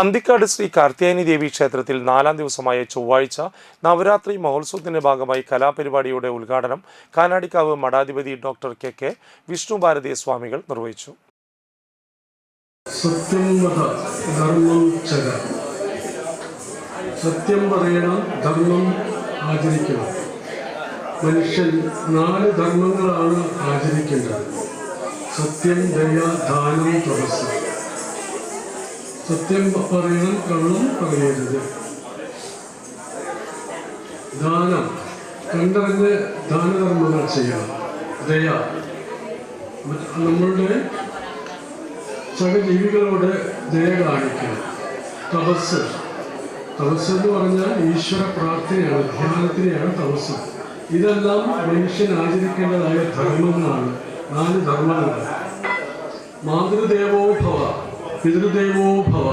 അന്തിക്കാട് ശ്രീ കാർത്തിയായനി ദേവി ക്ഷേത്രത്തിൽ നാലാം ദിവസമായ ചൊവ്വാഴ്ച നവരാത്രി മഹോത്സവത്തിന്റെ ഭാഗമായി കലാപരിപാടിയുടെ ഉദ്ഘാടനം Kanadikavu മഠാധിപതി doctor K K Vishnu Bharathi സ്വാമികൾ നിർവഹിച്ചു. സത്യം പറയണം ധർമ്മം ആചരിക്കണം. മനുഷ്യൻ നാല് ധർമ്മങ്ങളാണ് ആചരിക്കേണ്ടത്. സത്യം ദയ ദാനം സത്യം പറയണം കള്ളം പറയരുത്. ദാനം. കണ്ടറിഞ്ഞ് ദാനധർമ്മങ്ങൾ ചെയ്യണം. ദയ. നമ്മളുടെ സഹജീവികളോട് ദയ കാണിക്കണം. തപസ്. തപസ് എന്ന് പറഞ്ഞാൽ ഈശ്വര പ്രാർത്ഥനയാണ് ധ്യാനത്തിനെയാണ് തപസ്. ഇതെല്ലാം മനുഷ്യൻ ആചരിക്കേണ്ടതായ ധർമ്മങ്ങളാണ്. നാല് ധർമ്മങ്ങൾ മാതൃദേവോ ഭവ. പിതൃദേവോ ഭവ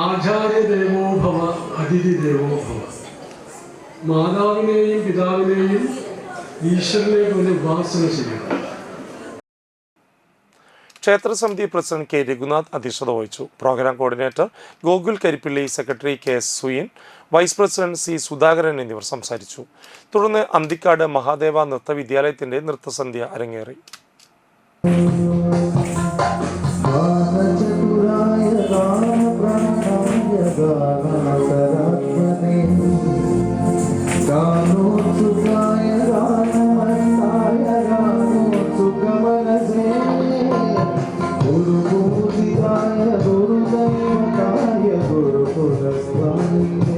ആചാര്യദേവോ ഭവ അതിഥി ദേവോ ഭവ. മാതാവിനെയും പിതാവിനെയും ഈശ്വരനെ പോലെ ഉപാസന ചെയ്യണം ക്ഷേത്രസമിതി പ്രസിഡന്റ് കെ. രഘുനാഥ് അധ്യക്ഷത വഹിച്ചു. Programme coordinator Gokul Karippilly secretary K. S Suyin vice president C. Sudhakaran എന്നിവർ സംസാരിച്ചു. തുടർന്ന് അന്തിക്കാട് മഹാദേവ നൃത്ത വിദ്യാലയത്തിന്റെ നൃത്തസന്ധ്യ അരങ്ങേറി. Senhor.